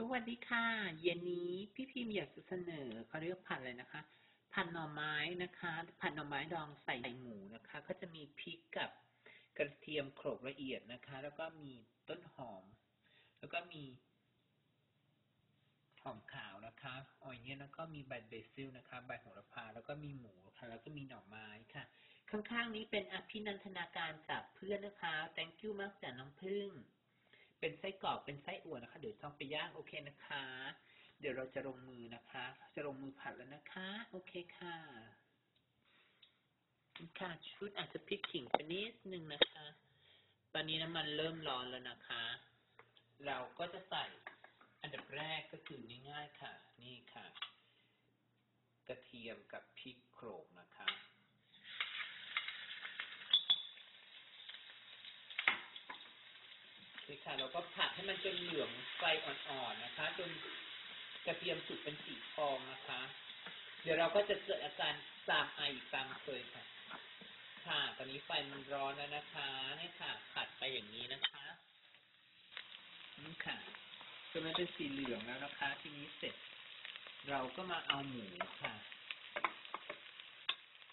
สวัสดีค่ะ เย็นนี้พี่พิมพ์อยากจะเสนอเขาเรียกผัดอะไรนะคะ ผัดหน่อไม้นะคะ ผัดหน่อไม้ดองใส่หมูนะคะ ก็จะมีพริกกับกระเทียมโขลกละเอียดนะคะ แล้วก็มีต้นหอม แล้วก็มีหอมขาวนะคะออยเนี่ยแล้วก็มีใบเบซิลนะคะ ใบโหระพา แล้วก็มีหมูค่ะ แล้วก็มีหน่อไม้ค่ะ ข้างๆนี้เป็นอภินันทนาการจากเพื่อนนะคะ thank you มากจากน้องพึ่ง เป็นไส้กรอกเป็นไส้อั่วนะคะ เดี๋ยวต้องไปย่างโอเคนะคะ เดี๋ยวเราจะลงมือนะคะ จะลงมือผัดแล้วนะคะ โอเคค่ะค่ะชุดอาจจะพริกขิงไปนิดนึงนะคะ ตอนนี้น้ำมันเริ่มร้อนแล้วนะคะ เราก็จะใส่อันดับแรกก็คือง่ายๆค่ะ นี่ค่ะ กระเทียมกับพริกโขลกนะคะ โอเคค่ะ เราก็ผัดให้มันจนเหลืองไฟอ่อนๆนะคะ จนกระเทียมสุกเป็นสีทองนะคะ เดี๋ยวเราก็จะเกิดอาการตามไออีกตามเคยค่ะ ค่ะ ตอนนี้ไฟมันร้อนแล้วนะคะนี่ค่ะ ผัดไปอย่างนี้นะคะนี่ค่ะจนมันเป็นสีเหลืองแล้วนะคะ ทีนี้เสร็จ เราก็มาเอาหมูค่ะ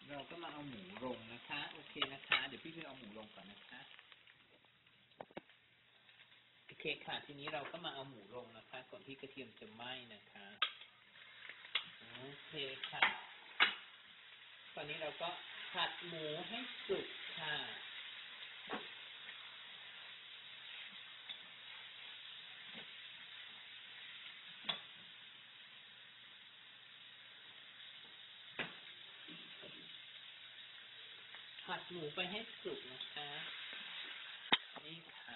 เราก็มาเอาหมูลงนะคะ โอเคนะคะ เดี๋ยวพี่ไปเอาหมูลงก่อนนะคะ คค่ะ ทีนี้เราก็มาเอาหมูลงนะคะ ก่อนที่กระเทียมจะไหม้นะคะโอเคค่ะ ตอนนี้เราก็ผัดหมูให้สุกค่ะ ผัดหมูไปให้สุกนะคะ นี่ค่ะ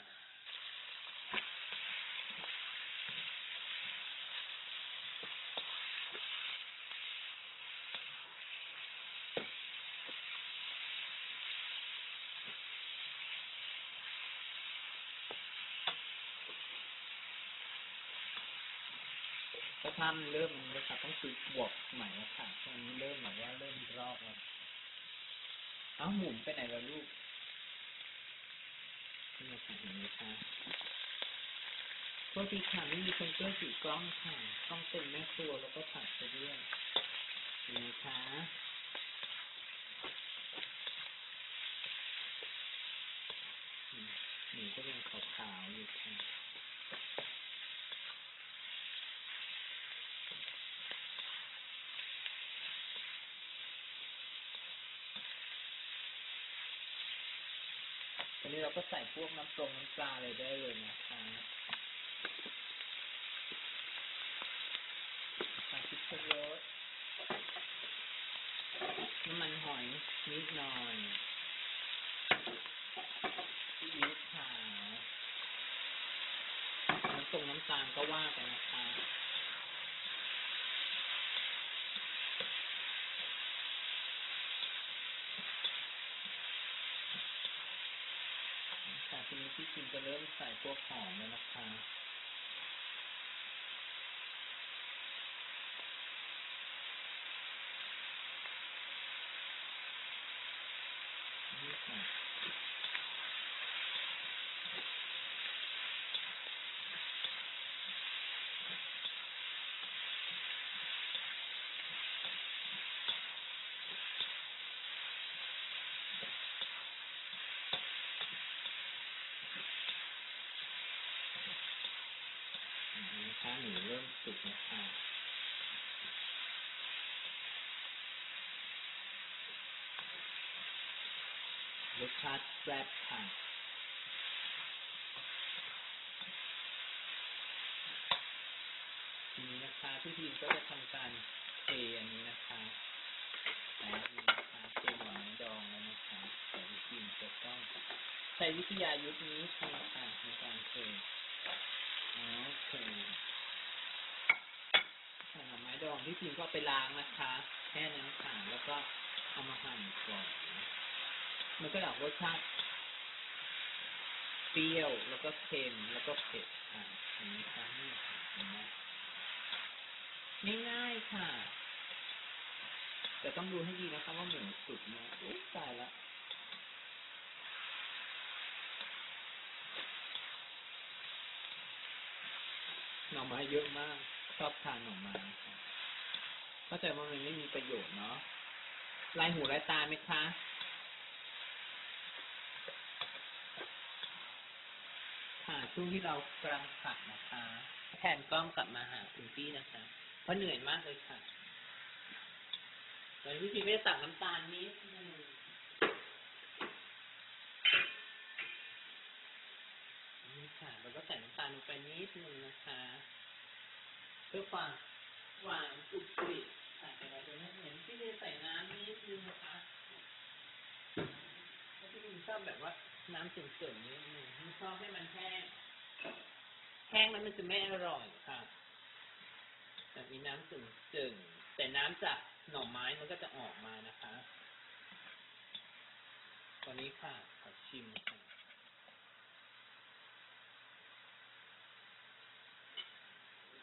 ถ้าทำเริ่มนะครับต้องซื้อบวกใหม่แล้วค่ะตอนนี้เริ่มแบบว่าเริ่มรอกแล้วเอ้าหมุนไปไหนแล้วลูกนี่ค่ะเห็นไหมคะโทษทีค่ะไม่มีคนช่วยถือกล้องค่ะต้องเป็นแม่ครัวแล้วก็ผัดไปด้วยเห็นไหมคะหมูก็ยังขาวๆอยู่ค่ะ เราก็ใส่พวกน้ำปรงน้ำปลาอะไรได้เลยนะคะใส่พริกเยะน้ำมันหอยนิดหน่อยซีอิ๊วขาวน้ำตรงน้ำตาลก็ว่ากันนะคะ ทีนี้พี่คิมจะเริ่มใส่พวกหอมแล้วนะคะ คะหนูเริ่มสุกนะคะรสชาติแซ่บค่ะทีนี้นะคะพี่พิมก็จะทำการเทอันนี้นะคะแล้วนี่นะคะเทหน่อไม้ดองแล้วนะคะแต่พี่พิมจะต้องใช้วิทยายุทธนี้ค่ะค่ะในการเทโอเค ดองพี่พิมก็ไปล้างนะคะ แค่นั้นค่ะแล้วก็เอามาหั่นก่อน มันก็จะออกรสชาติเปรี้ยวแล้วก็เค็มแล้วก็เผ็ดค่ะเห็นไหมคะนี่ค่ะนไหมง่ายๆค่ะ แต่ต้องดูให้ดีนะคะว่าหมูสุกไหมอุ๊ยตายละหน่อไม้เยอะมาก ชอบทานหน่อไม้ค่ะเข้าใจว่ามันไม่มีประโยชน์เนาะลายหูลายตาไหมคะค่ะช่วงที่เรากำลังผัดนะคะ แทนกล้องกลับมาหาคุณพี่นะคะ เพราะเหนื่อยมากเลยค่ะตอนนี้พี่ไม่ได้ตักน้ำตาลนิดนึงนี่ค่ะ เราก็ใส่น้ำตาลลงไปนิดนึงนะคะ เพื่อความหวานกรุบกริบใส่ไปแล้วจะไม่เหม็นพี่เลยใส่น้ำนิดนึงนะคะเพราะพี่พีชอบแบบว่าน้ำเสริมๆนิดนึงไม่ชอบให้มันแห้งแห้งแล้วมันจะไม่อร่อยค่ะแต่มีน้ำจึงๆแต่น้ำจากหน่อไม้มันก็จะออกมานะคะ ตอนนี้ค่ะ ขอชิมค่ะ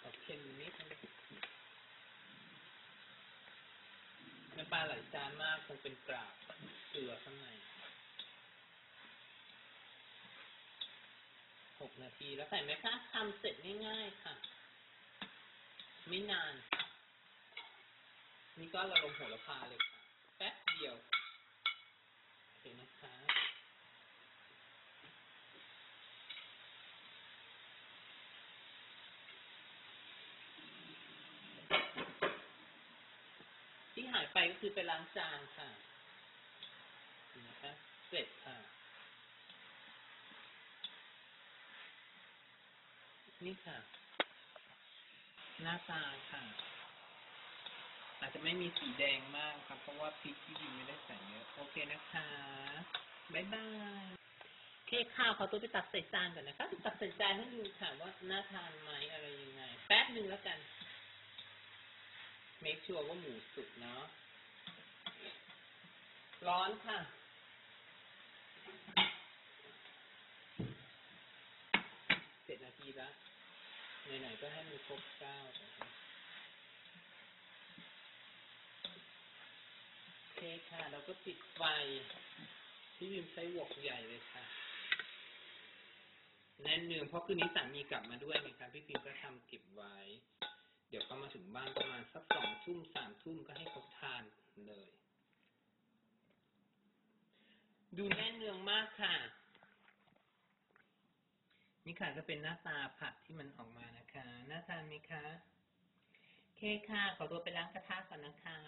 ขอเค็มนิดนึงน้ำ ปลาไหลจานมากคงเป็นกราบเกลือข้างในหกนาทีแล้วใส่ไหมคะทำเสร็จง่ายๆค่ะ ไม่นาน นี่ก็เราลงโหระพาเลยค่ะ แป๊บเดียวโอเคนะคะ ที่หายไปก็คือไปล้างจานค่ะเห็นไหมคะเสร็จค่ะ นี่ค่ะ หน้าตาค่ะ อาจจะไม่มีสีแดงมากครับเพราะว่าพริกที่ยิงไม่ได้ใส่เยอะ โอเคนะคะ บ๊ายบายโอเคข้าวขอตัวไปตักใส่จานก่อนนะคะตักใส่จานให้ดูค่ะว่าน่าทานไหมอะไรยังไง แป๊บหนึ่งแล้วกัน เมคชัวร์ว่าหมูสุกเนาะ ร้อนค่ะเจ็ดนาทีแล้วไหนๆก็ให้มันครบเก้าโอเคค่ะ เราก็ปิดไฟ พี่วิมใช้วกใหญ่เลยค่ะแน่นเนืองเพราะคืนนี้สามีกลับมาด้วยนะครับพี่พิมก็ทำเก็บไว้ เดี๋ยวเขามาถึงบ้านประมาณสักสองทุ่มสามทุ่มก็ให้เขาทานเลย ดูแน่นเนืองมากค่ะ นี่ค่ะก็เป็นหน้าตาผักที่มันออกมานะคะ น่าทานไหมคะ โอเคค่ะ ขอตัวไปล้างกระทะก่อนนะคะ